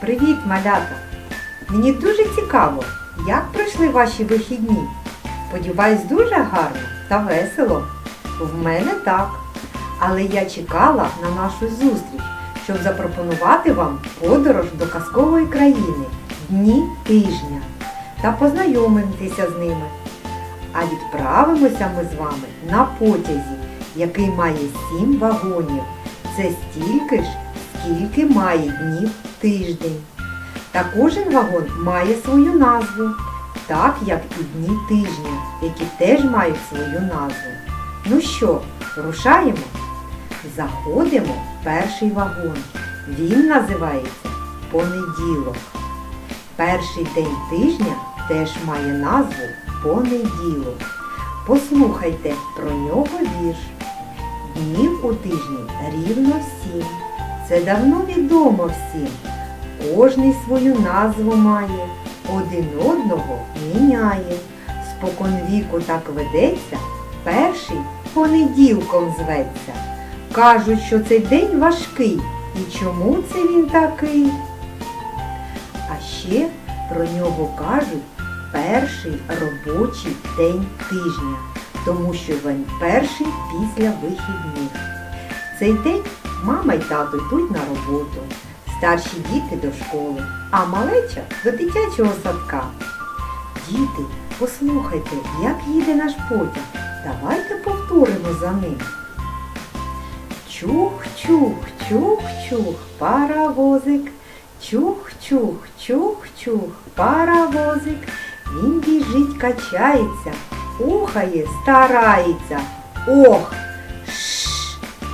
Привіт, малята! Мені дуже цікаво, як пройшли ваші вихідні. Сподіваюсь, дуже гарно та весело. В мене так. Але я чекала на нашу зустріч, щоб запропонувати вам подорож до казкової країни дні тижня та познайомитися з ними. А відправимося ми з вами на потязі, який має сім вагонів. Це стільки ж, скільки має днів тиждень. Та кожен вагон має свою назву, так як і дні тижня, які теж мають свою назву. Ну що, рушаємо? Заходимо в перший вагон. Він називається понеділок. Перший день тижня теж має назву понеділок. Послухайте про нього вірш. Днів у тижні рівно сім. Це давно відомо всім. Кожний свою назву має, один одного міняє. Спокон віку так ведеться, перший понеділком зветься. Кажуть, що цей день важкий. І чому це він такий? А ще про нього кажуть перший робочий день тижня, тому що він перший після вихідних. Цей день мама й тато йдуть на роботу, старші діти до школи, а малеча до дитячого садка. Діти, послухайте, як їде наш потяг. Давайте повторимо за ним. Чух-чух, чух-чух, паровозик. Чух-чух, чух-чух, паровозик. Він біжить, качається, ухає, старається. Ох!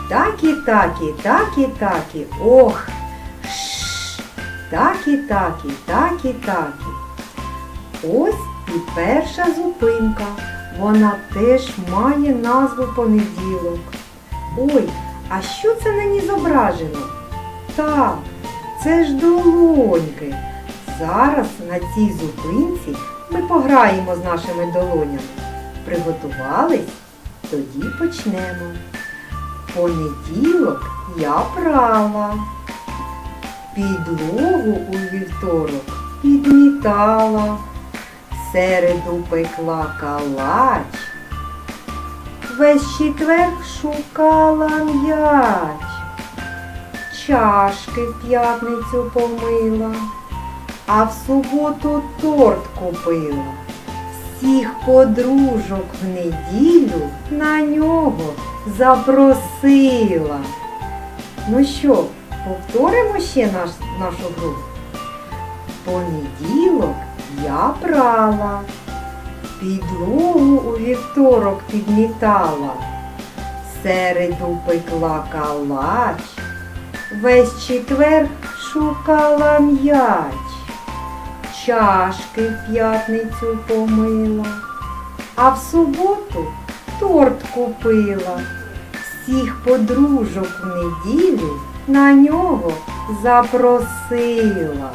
Шш! Такі-такі, такі-такі, ох! Шш! Такі-такі, такі-такі. Ось і перша зупинка. Вона теж має назву понеділок. Ой, а що це на ній зображено? Так, це ж долоньки. Зараз на цій зупинці ми пограємо з нашими долонями. Приготувались? Тоді почнемо. Понеділок я прала. Підлогу у вівторок підмітала. Середу пекла калач. Весь четвер шукала м'яч. Чашки в п'ятницю помила, а в суботу торт купила. Всіх подружок в неділю на нього запросила. Ну що, повторимо ще наш, нашу гру? Понеділок я прала. Підлогу у вівторок підмітала, середу пекла калач, весь четвер шукала м'яч, чашки в п'ятницю помила, а в суботу торт купила. Всіх подружок в неділю на нього запросила.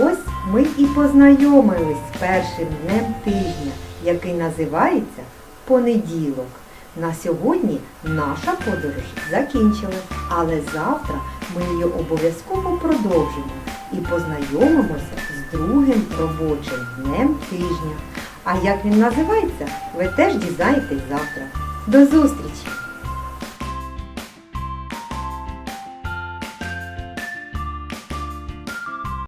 Ось ми і познайомились з першим днем тижня, який називається понеділок. На сьогодні наша подорож закінчилась, але завтра ми її обов'язково продовжимо і познайомимося з другим робочим днем тижня. А як він називається, ви теж дізнаєтесь завтра. До зустрічі!